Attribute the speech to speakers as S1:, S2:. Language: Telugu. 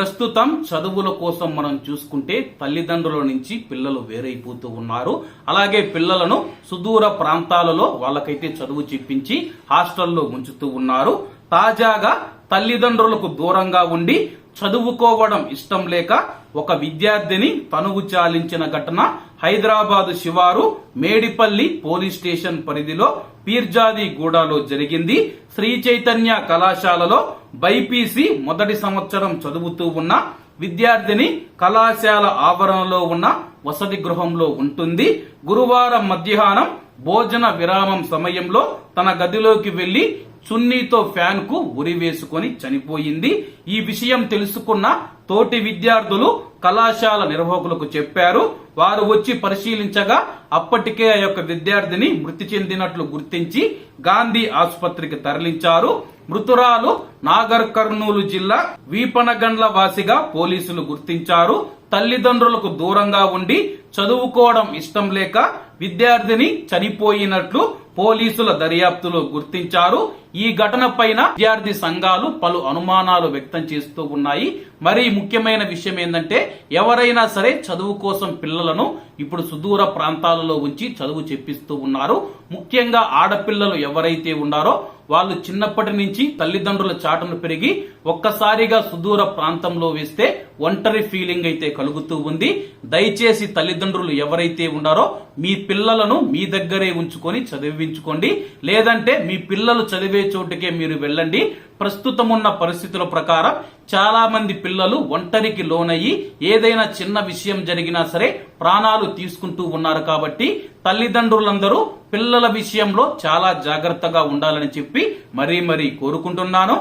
S1: ప్రస్తుతం చదువుల కోసం మనం చూసుకుంటే తల్లిదండ్రుల నుంచి పిల్లలు వేరైపోతూ ఉన్నారు. అలాగే పిల్లలను సుదూర ప్రాంతాలలో వాళ్ళకైతే చదువు చెప్పించి హాస్టల్లో ఉంచుతూ ఉన్నారు. తాజాగా తల్లిదండ్రులకు దూరంగా ఉండి చదువుకోవడం ఇష్టం లేక ఒక విద్యార్థిని తనువు చాలించిన ఘటన హైదరాబాదు శివారు మేడిపల్లి పోలీస్ స్టేషన్ పరిధిలో పీర్జాది గూడాలో జరిగింది. శ్రీ చైతన్య కళాశాలలో బైపీసీ మొదటి సంవత్సరం చదువుతూ ఉన్న విద్యార్థిని కళాశాల ఆవరణలో ఉన్న వసతి గృహంలో ఉంటుంది. గురువారం మధ్యాహ్నం భోజన విరామం సమయంలో తన గదిలోకి వెళ్ళి చున్నీతో ఫ్యాన్కు ఉరి వేసుకొని చనిపోయింది. ఈ విషయం తెలుసుకున్న తోటి విద్యార్థులు కళాశాల నిర్వాహకులకు చెప్పారు. వారు వచ్చి పరిశీలించగా అప్పటికే ఆ యొక్క విద్యార్థిని మృతి చెందినట్లు గుర్తించి గాంధీ ఆసుపత్రికి తరలించారు. మృతురాలు నాగర్ కర్నూలు జిల్లా వీపనగండ్ల వాసిగా పోలీసులు గుర్తించారు. తల్లిదండ్రులకు దూరంగా ఉండి చదువుకోవడం ఇష్టం లేక విద్యార్థిని చనిపోయినట్లు పోలీసుల దర్యాప్తులో గుర్తించారు. ఈ ఘటన పైన విద్యార్థి సంఘాలు పలు అనుమానాలు వ్యక్తం చేస్తూ ఉన్నాయి. మరి ముఖ్యమైన విషయం ఏంటంటే ఎవరైనా సరే చదువు కోసం పిల్లలను ఇప్పుడు సుదూర ప్రాంతాలలో ఉంచి చదువు చెప్పిస్తూ ఉన్నారు. ముఖ్యంగా ఆడపిల్లలు ఎవరైతే ఉన్నారో వాళ్ళు చిన్నప్పటి నుంచి తల్లిదండ్రుల చాటును పెరిగి ఒక్కసారిగా సుదూర ప్రాంతంలో వేస్తే ఒంటరి ఫీలింగ్ అయితే కలుగుతూ ఉంది. దయచేసి తల్లిదండ్రులు ఎవరైతే ఉన్నారో మీ పిల్లలను మీ దగ్గరే ఉంచుకొని చదివించుకోండి. లేదంటే మీ పిల్లలు చదివే చోటుకే మీరు వెళ్ళండి. ప్రస్తుతం ఉన్న పరిస్థితుల ప్రకారం చాలా మంది పిల్లలు ఒంటరికి లోనయ్యి ఏదైనా చిన్న విషయం జరిగినా సరే ప్రాణాలు తీసుకుంటూ ఉన్నారు కాబట్టి తల్లిదండ్రులందరూ పిల్లల విషయంలో చాలా జాగ్రత్తగా ఉండాలని చెప్పి మరీ మరీ కోరుకుంటున్నాను.